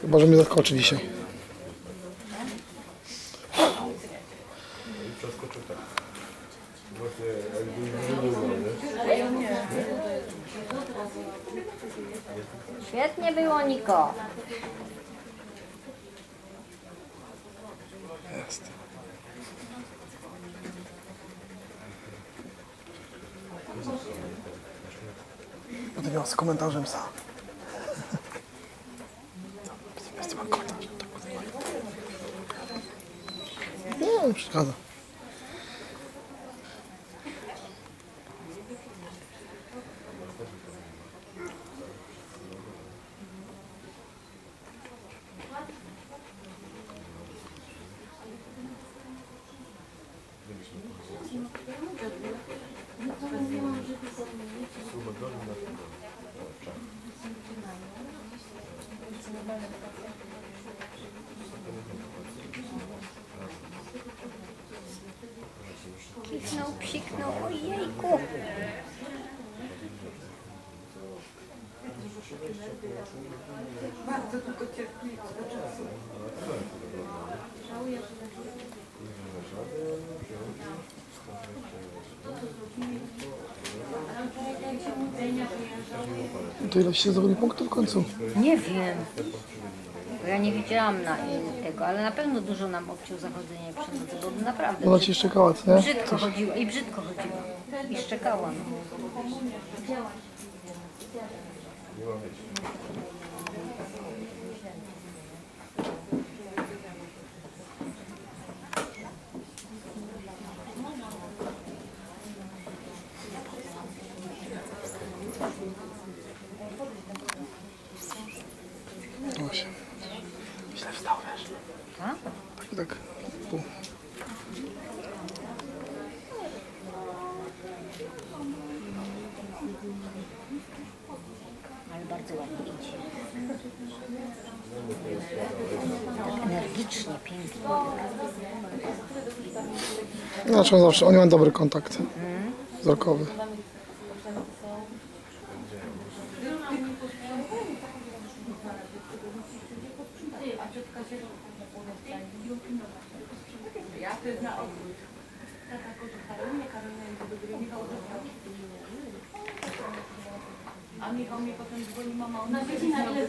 Chyba, że mnie zaskoczy dzisiaj. Przeskoczył tak. Właśnie jakby nie? Świetnie było, Niko. Jest. Będę miał z komentarzem sam. Jest chyba komentarz. Nie, nie przeszkadza. To ile się zrobi punktów w końcu? Nie wiem. Bo ja nie widziałam na tego, ale na pewno dużo nam obciął zachodzenie przemocy, bo naprawdę Ona ci szczekała, co nie? brzydko chodziła i brzydko chodziła. I szczekała. No. De. Znaczy zawsze, oni mają dobry kontakt wzrokowy. A Michał mnie potem dzwoni, mama, na ile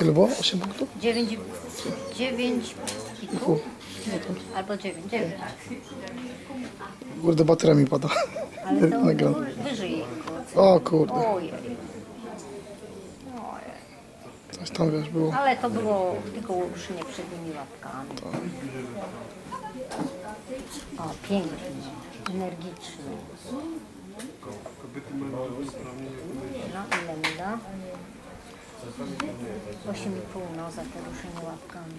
Ile było? 8 punktów? Dziewięć, dziewięć i pół? Albo dziewięć, dziewięć. Kurde, bateria mi pada. Ale to wyżej jej. O kurde, Ojej. Ojej. coś tam wiesz było. Ale to było tylko łusznie przed tymi łapkami. O, pięknie, energicznie. No, ile mi da? 8,5 no za te ruszenie łapkami.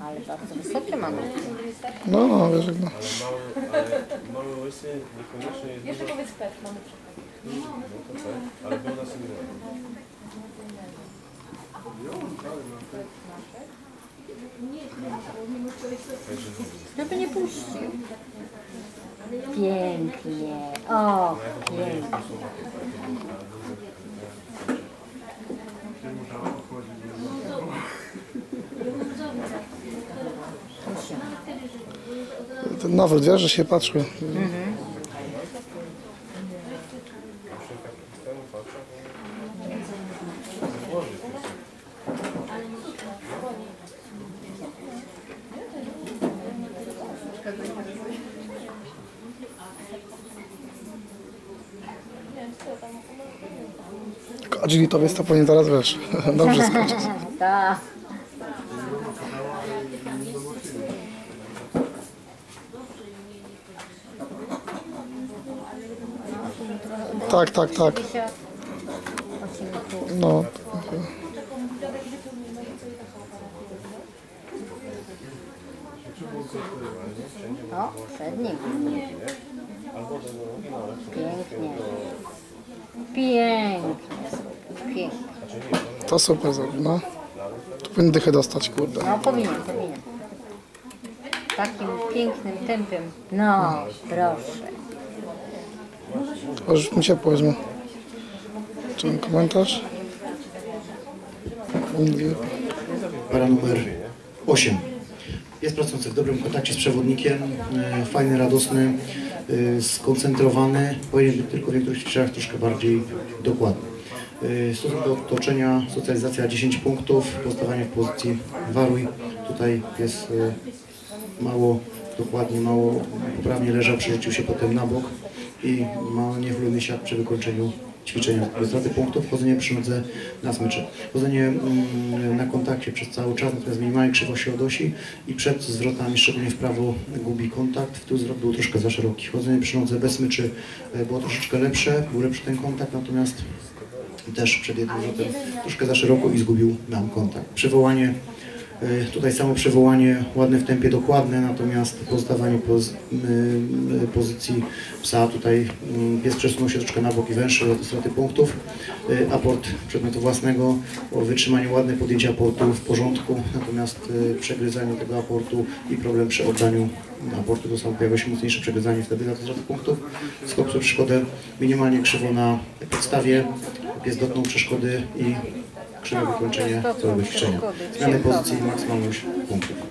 Ale bardzo wysokie mamy. No, no, wiesz no. Mały, ale mały łysy niekoniecznie jest Jeszcze dużo. powiedz pet, mamy przykład. No to tak, ale był na sygnale. Żeby nie puścił. Pięknie. O, pięknie. Ten nawrót, wiesz, że się patrzył. troszkę go interesuje. Kodźli to jest to po zaraz wiesz. Dobrze skończyć. Tak. Tak, tak, tak. No. O, przed nim. Pięknie. Pięknie. Pięknie. To super zrobił, no. Tu powinien dychę dostać, kurde. No powinien, powinien. Takim pięknym tempem. No, proszę. To już mi ciepło wezmę. Czy mam komentarz? numer 8. Jest pracujący w dobrym kontakcie z przewodnikiem, e, fajny, radosny, e, skoncentrowany, powinien być tylko w niektórych ćwiczeniach troszkę bardziej dokładny. E, Stosunek do otoczenia, socjalizacja 10 punktów, postawanie w pozycji waruj. Tutaj jest mało dokładnie, mało poprawnie leżał, przerzucił się potem na bok i ma niechlujny siat przy wykończeniu ćwiczenia. Straty punktów, chodzenie przy nodze na smyczy. Chodzenie mm, na kontakcie przez cały czas, natomiast minimalnie krzywości od osi i przed zwrotami, szczególnie w prawo, gubi kontakt. W tył zwrot był troszkę za szeroki. Chodzenie przy nodze bez smyczy e, było troszeczkę lepsze, był lepszy ten kontakt, natomiast też przed jednym rzutem troszkę za szeroko i zgubił nam kontakt. Przywołanie, tutaj samo przywołanie ładne w tempie dokładne, natomiast pozostawanie poz, y, y, pozycji psa tutaj y, pies przesunął się troszkę na bok i węższy do straty punktów. Y, Aport przedmiotu własnego, o wytrzymanie ładne podjęcie aportu w porządku, natomiast y, przegryzanie tego aportu i problem przy oddaniu aportu to samo pojawia się mocniejsze przegryzanie wtedy za straty punktów. Skok przeszkodę minimalnie krzywo na podstawie, pies dotknął przeszkody i krzywe wykończenie całego ćwiczenia. Zmiany pozycji i maksymalność punktów.